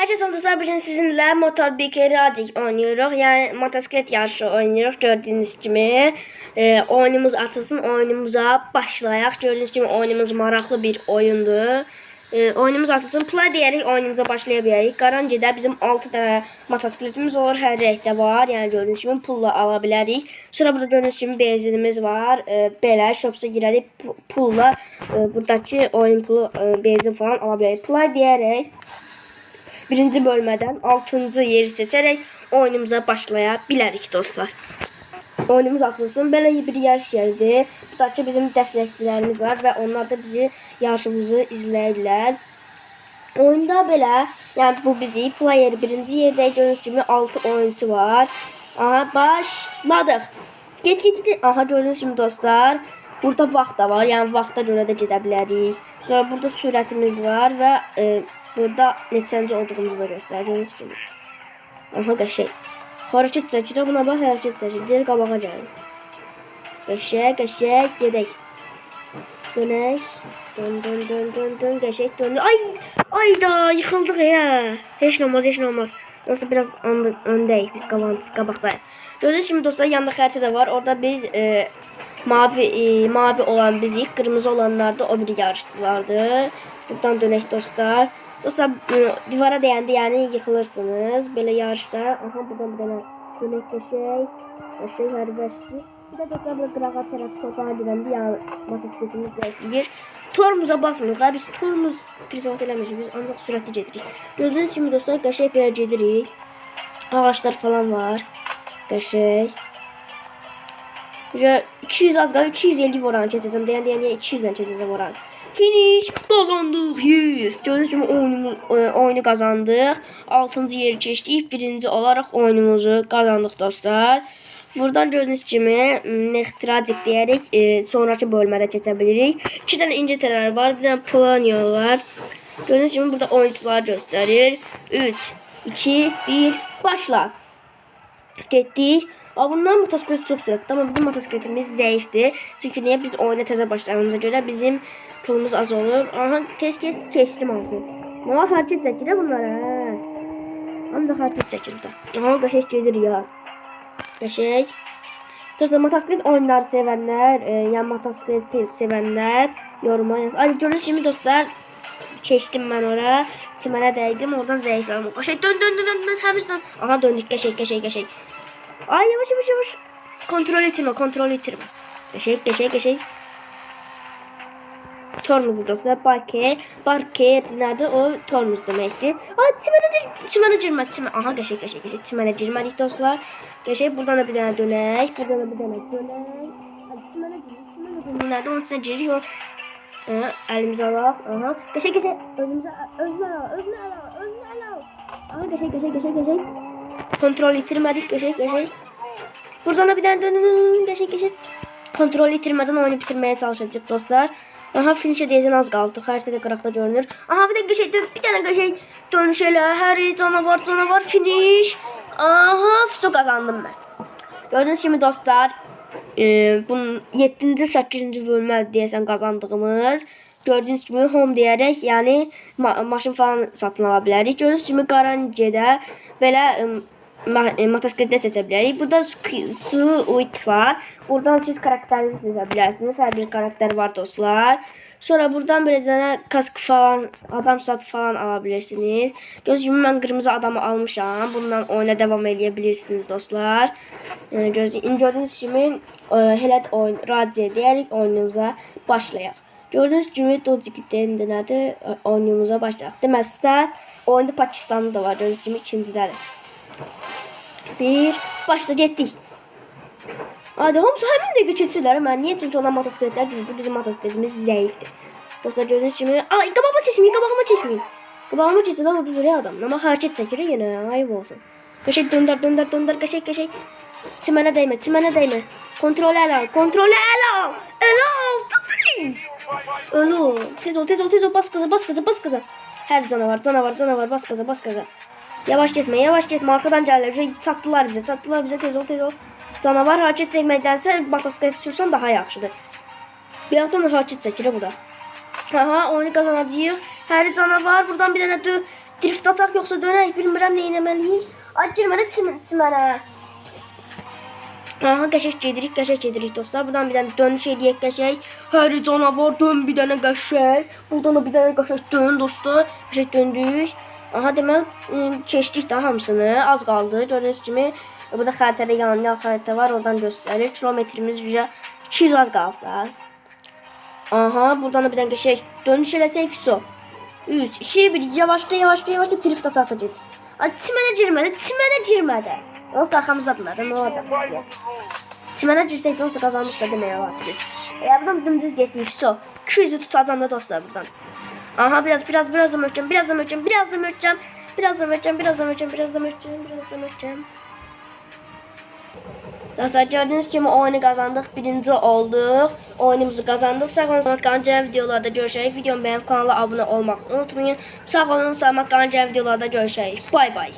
Herkese dostlar bugün sizinle motor bike radik oynuyoruz. Yani motosiklet yarışı oynuyoruz gördüğünüz gibi. E, oyunumuz açılsın oyunumuza başlayaq. Gördüğünüz gibi oyunumuz maraqlı bir oyundur. E, oyunumuz açılsın play diyerek oyunumuza başlayabiliriz. Garantidə bizim 6 tane motosikletimiz olur. Hər renkdə var. Yəni gördüğünüz kimi pulla ala bilərik. Sonra burada gördüğünüz kimi benzinimiz var. E, belə shopsa girərik pu- pulla e, buradakı oyun pulu e, benzin falan ala bilərik. Play diyerek birinci bölmeden 6. yeri seçerek oyunumuza başlayabiliriz dostlar. Oyunumuz açılsın. Belə bir yarış yeridir. Buradakı bizim dəstəkçilərimiz var və onlar da bizi yarışımızı izləyirlər. Oyunda belə, yəni bu bizi player birinci yerdə gördüyünüz kimi 6 oyuncu var. Aha başladıq. Get get get. Aha gördüyünüz kimi dostlar. Burada vaxt da var. Yəni vaxta görə də gedə bilərik. Sonra burada sürətimiz var və e, burada neçənci olduğumuzu da. Gördüyünüz kimi. Aha qəşəng. Hərəkət çəkirəm, buna bax hərəkət çəkir. Deyir qabağa gəlir. Qəşəng, qəşəng gedək. Dönək. Dön, dön, dön, dön, dön, qəşəng döndü. Ay, ay da yıxıldıq ya. Heç nə olmaz, heç nə olmaz. Yoksa biraz öndə, öndəyik biz qaban, qabaqdayıq. Gördüyünüz kimi dostlar yanında xəritə də var. Orada biz e, mavi e, mavi olan bizik, qırmızı olanlar da o biri yarışçılardır. Buradan dönək dostlar. Dostlar e, divara dəyəndə yəni yıxılırsınız. Belə yarışda. Aha buradan bir dənə dönək qəşəng. Qəşəng hərbəşdir. Bir də dostlar burada qırağa tərəf torpağa gedəndə yəni motosikletimiz dəyişir. Torumuza basmırıq. ha, Biz torumuz privat eləmirik. Biz ancaq sürətli gedirik. Gördüyünüz kimi dostlar qəşəng belə gedirik. Ağaçlar falan var. Qəşəng. Böyle 200 az qalıb 250 oran keçəcəm. Deyən deyən deyən 200 dən keçəcəm oran. Finish qazandıq 100. Gördüyünüz kimi oyunu, e, oyunu qazandıq. 6-cı yeri keçdik. Birinci olaraq oyunumuzu qazandıq dostlar. Buradan gördüğünüz gibi Nextradik diyerek e, sonraki bölmede geçebilirik. İki tane İngiltere'ler var, bir tane Polonya var. Gördüğünüz gibi burada oyuncular gösterir. 3, 2, 1, başla. Getdik. Aa, bunlar motosiklet çok süratli ama bizim motosikletimiz zayıftı. Çünkü niye biz oyuna teze başladığımıza göre bizim pulumuz az olur. Aha tez kes keçtim altı. Ama hareket çekilir bunlara. Ancak hareket çekilir de. Aha qəşəng gedir ya. Qəşəng. Dostlar motosiklet oyunları sevenler, e, yani motosikleti sevenler yoruma yaz. Ay gördüğünüz gibi dostlar çeştim ben oraya. Simene değdim oradan zayıfladım. Qəşəng dön dön dön dön dön təmiz dön. Aha döndük qəşəng qəşəng qəşəng. Ay yavaş yavaş yavaş. Kontrol ettirme kontrol ettirme. Qəşəng qəşəng qəşəng. Tormuz dostlar. Barke. Barke adı o tormuz demektir. Ay çimene de çimene girmez. Çimene. Aha geçek geçek geçek. Çimene girmedik dostlar. Geçek buradan da bir tane dönek. Buradan da bir tane dönek. Hadi çimene gir. Çimene gir. Nerede onun içine giriyor. Aha, elimize alaq. Aha. Geçek geçek. Özümüze özünü al. Özünü al. Özünü al. Aha geçek geçek geçek geçek. Kontrol yitirmedik. Geçek geçek. Buradan da bir tane dön. Geçek geçek. Kontrol yitirmeden oyunu bitirmeye çalışacağız dostlar. Aha finish'e deyəsən az qaldı. Xəritədə qıraqda görünür. Aha bir də qəşəng dön, bir dənə qəşəng dönüş elə. Hər canavar canavar finish. Aha su qazandım mən. Gördüyünüz kimi dostlar, e, bunun 7-ci 8-ci bölmə deyəsən qazandığımız Gördüyünüz kimi home deyərək, yəni ma maşın falan satın ala bilərik. Gördüyünüz kimi Qarancedə belə e, ma- e, motosikletdə seçə bilərik. Burada su, su uit var. Buradan siz karakterinizi seçə bilərsiniz. Hər bir karakter var dostlar. Sonra buradan bir dənə kask falan, adam satı falan ala bilirsiniz. Göz kimi mən qırmızı adamı almışam. Bundan oyuna davam edə bilirsiniz dostlar. E, göz gördüyünüz kimi e, elə oyun radio deyərək oyunumuza başlayaq. Gördüyünüz kimi Dojikit'in də nədir? E, Oyunumuza başlayaq. Deməli, sizlər oyunda Pakistanlı da var. Gördüyünüz kimi ikincidədir. Bir, başla getdik. Hadi hamısı həmin dəqiqə keçirlər. Mən niyə? Çünki onlar motosikletlər güclü, bizim motosikletimiz zəifdir. Dostlar gördüyünüz kimi, ay qabağıma keçməyin, qabağıma keçməyin. Qabağıma keçirlər o düzürə adam. Amma hərəkət çəkir yenə, ayıb olsun. Qəşəng döndər, döndər, döndər, qəşəng, qəşəng. Çimənə dəymə, çimənə dəymə. Kontrol əl al, kontrol əl al. Əl al. Ol. Tez ol, tez ol, tez ol. Bas qaza, bas qaza, bas qaza. Hər canavar, canavar, canavar. Bas qaza, bas qaza. Yavaş getmə, yavaş getmə. Arxadan gəlirlər. Şey, çatdılar bizə, çatdılar bizə. Tez ol, tez ol. Canavar hərəkət çəkməkdənsə motosiklet sürsən daha yaxşıdır. Bir yandan da hərəkət çəkir bu da. Aha oyunu kazanacağıq. Hər canavar buradan bir dənə dö drift ataq yoxsa dönək bilmirəm nə etməliyik. Ay girmədə çim çimənə. Aha qəşəng gedirik, qəşəng gedirik dostlar. Buradan bir dənə dönüş eləyək qəşəng. Hər canavar dön bir dənə qəşəng. Buradan da bir dənə qəşəng dön dostlar. Qəşəng döndük. Aha deməli ım, keçdik də hamısını. Az qaldı. Gördüyünüz kimi burada xəritədə yanında xəritə var. Oradan göstərir. Kilometrimiz üzrə 200 az qaldı. da. Aha buradan da bir dənə qəşəng dönüş eləsək so. 3 2 1 yavaşla yavaşla yavaşla drift ata atacağız. Ay çimənə girmədi, çimənə girmədi. Yoxsa arxamızdadılar da nə olacaq? Çimənə girsək də olsa qazandıq da demək olar ki biz. Ya buradan dümdüz getdik so. 200'ü tutacağım da dostlar buradan. Aha biraz biraz biraz da biraz da biraz da biraz da biraz da biraz da möhkəm, biraz da möhkəm. Dostlar gördüğünüz gibi oyunu kazandık. Birinci olduk. Oyunumuzu kazandık. Sağ olun. Samat Kanca videolarda görüşürüz. Videomu beğenip kanala abone olmak unutmayın. Sağ olun. Samat Kanca videolarda görüşürüz. Bay bay.